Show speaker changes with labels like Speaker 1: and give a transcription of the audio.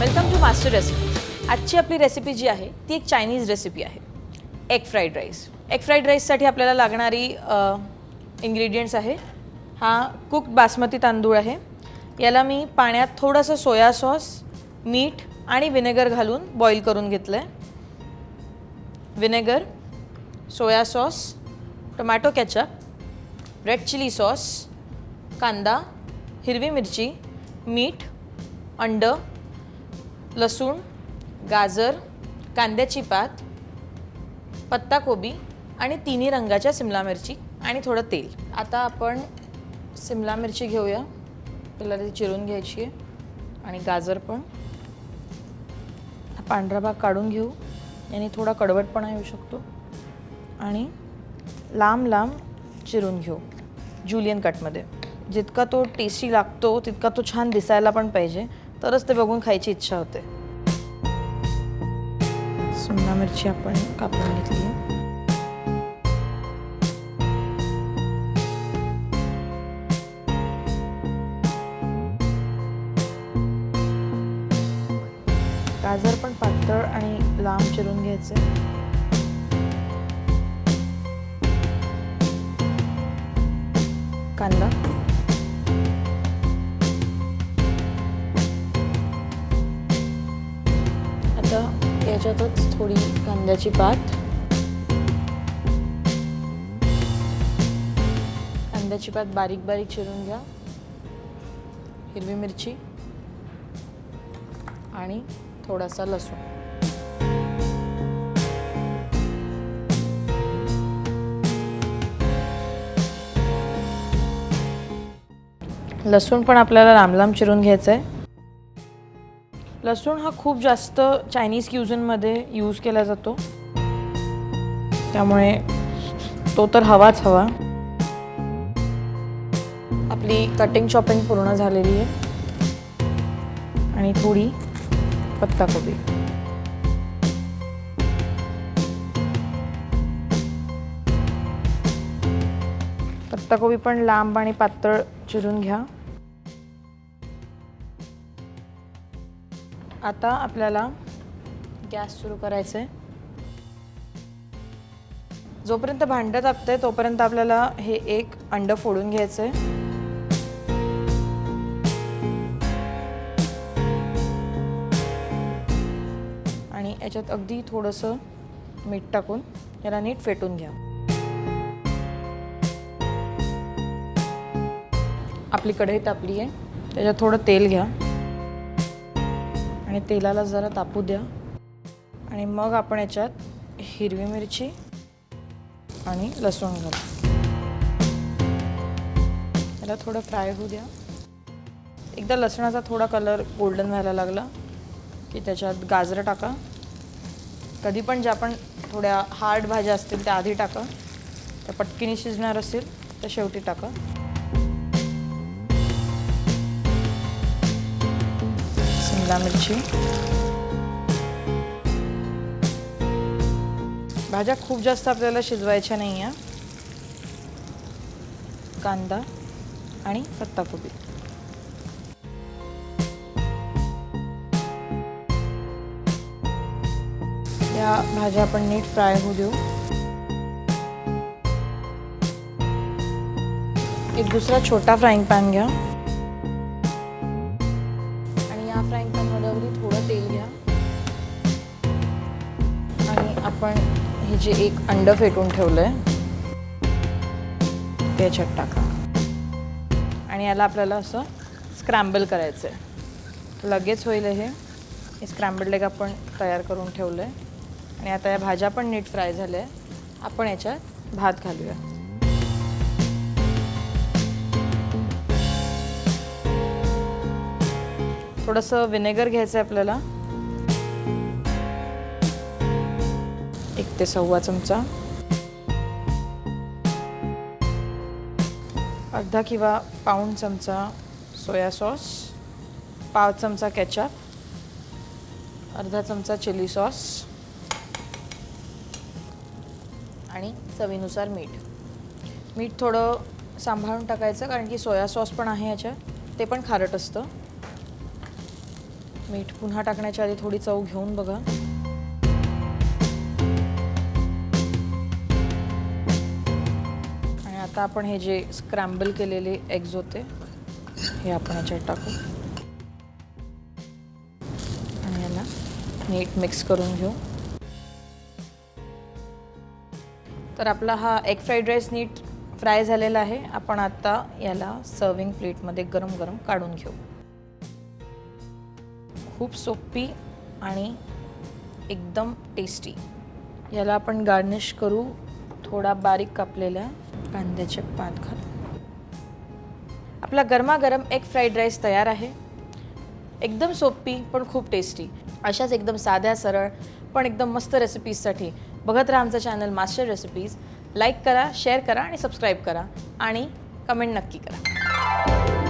Speaker 1: Welcome to master recipe आजची आपली recipe जी आहे ती एक चायनीज रेसिपी आहे. Egg fried rice egg fried राईससाठी आपल्याला लागणारी इन्ग्रेडियंट्स आहे. हा कुक्ड बासमती तांदूळ आहे. याला मी पाण्यात थोडंसं सोया सॉस मीठ आणि विनेगर घालून बॉईल करून घेतलं आहे vinegar soya sauce tomato ketchup red chilli sauce कांदा हिरवी मिरची मीठ अंड लसूण गाजर कांद्याची पात पत्ताकोबी आणि तिन्ही रंगाच्या सिमला मिरची आणि थोडं तेल. आता आपण सिमला मिरची घेऊया. पहिला ती चिरून घ्यायची आहे. आणि गाजर पण. पांढरा भाग काढून घेऊ. याने थोडा कडवटपणा येऊ शकतो. आणि लांब लांब चिरून घेऊ. जुलियन कटमध्ये जितका तो टेस्टी लागतो तितका तो छान दिसायला पण पाहिजे. तरच ते बघून खायची इच्छा होते. शिमला मिरची आपण कापून घेतली. आहे गाजर पण पातळ आणि लांब चिरून घ्यायचे. कांदा. याच्यातच थोडी कांद्याची पात. कांद्याची पात बारीक बारीक चिरून घ्या. हिरवी मिरची आणि थोडासा लसूण. लसूण पण आपल्याला लांब लांब चिरून घ्यायचं आहे लसूण हा खूप जास्त चायनीज क्युझनमध्ये यूज केला जातो. त्यामुळे तो तर हवाच हवा. आपली कटिंग शॉपिंग पूर्ण झालेली आहे. आणि थोडी पत्ताकोबी पत्ताकोबी पण लांब आणि पातळ चिरून घ्या. आता आपल्याला गॅस सुरू करायचं आहे जोपर्यंत भांडं तापतंय तोपर्यंत आपल्याला हे एक अंड फोडून घ्यायचं आहे आणि याच्यात अगदी थोडंसं मीठ टाकून याला नीट फेटून घ्या. आपली कढई तापली आहे त्याच्यात थोडं तेल घ्या. आणि तेलाला जरा तापू द्या. आणि मग आपण याच्यात हिरवी मिरची आणि लसूण घालू. याला थोडं फ्राय होऊ द्या. एकदा लसणाचा थोडा कलर गोल्डन व्हायला लागला की त्याच्यात गाजरं टाका. कधी पण ज्या पण थोड्या हार्ड भाज्या असतील त्या आधी टाका. त्या पटकीने शिजणार असेल तर शेवटी टाका. शिमला मिरची. भाज्या खूप जास्त आपल्याला शिजवायच्या नाही आहे कांदा आणि पत्ताकोबी. या भाज्या आपण नीट फ्राय होऊ देऊ. एक दुसरा छोटा फ्राईंग पॅन घ्या. हे एक अंड फेटून ठेवलं आहे ते याच्यात टाका. आणि याला आपल्याला असं स्क्रॅम्बल करायचं आहे लगेच होईल हे. स्क्रॅम्बल स्क्रॅम्बल्ड आपण तयार करून ठेवलं आहे आणि आता या भाज्या पण नीट फ्राय झाल्या. आहे आपण याच्यात भात घालूया. थोडंसं विनेगर घ्यायचं आहे आपल्याला. ते सव्वा चमचा. अर्धा किंवा पाऊण चमचा सोया सॉस पाव चमचा केचप अर्धा चमचा चिली सॉस आणि चवीनुसार मीठ. मीठ थोडं सांभाळून टाकायचं कारण की सोया सॉस पण आहे याच्यात ते पण खारट असतं. मीठ पुन्हा टाकण्याच्या आधी थोडी चव घेऊन बघा. आता आपण हे जे स्क्रॅम्बल केलेले एग्ज होते हे आपण याच्यात टाकू. आणि याला नीट मिक्स करून घेऊ. तर आपला हा एग फ्राईड राईस नीट फ्राय झालेला आहे. आपण आता याला सर्विंग प्लेटमध्ये गरम गरम काढून घेऊ. खूप सोपी आणि एकदम टेस्टी याला आपण गार्निश करू थोडा बारीक कापलेल्या कांद्याचे पात घाल. आपला गरमागरम एक फ्राईड राईस तयार आहे. एकदम सोपी पण खूप टेस्टी अशाच एकदम साध्या सरळ पण एकदम मस्त रेसिपीजसाठी बघत राहा आमचं चॅनल मास्टर रेसिपीज लाईक करा शेअर करा आणि सबस्क्राईब करा. आणि कमेंट नक्की करा.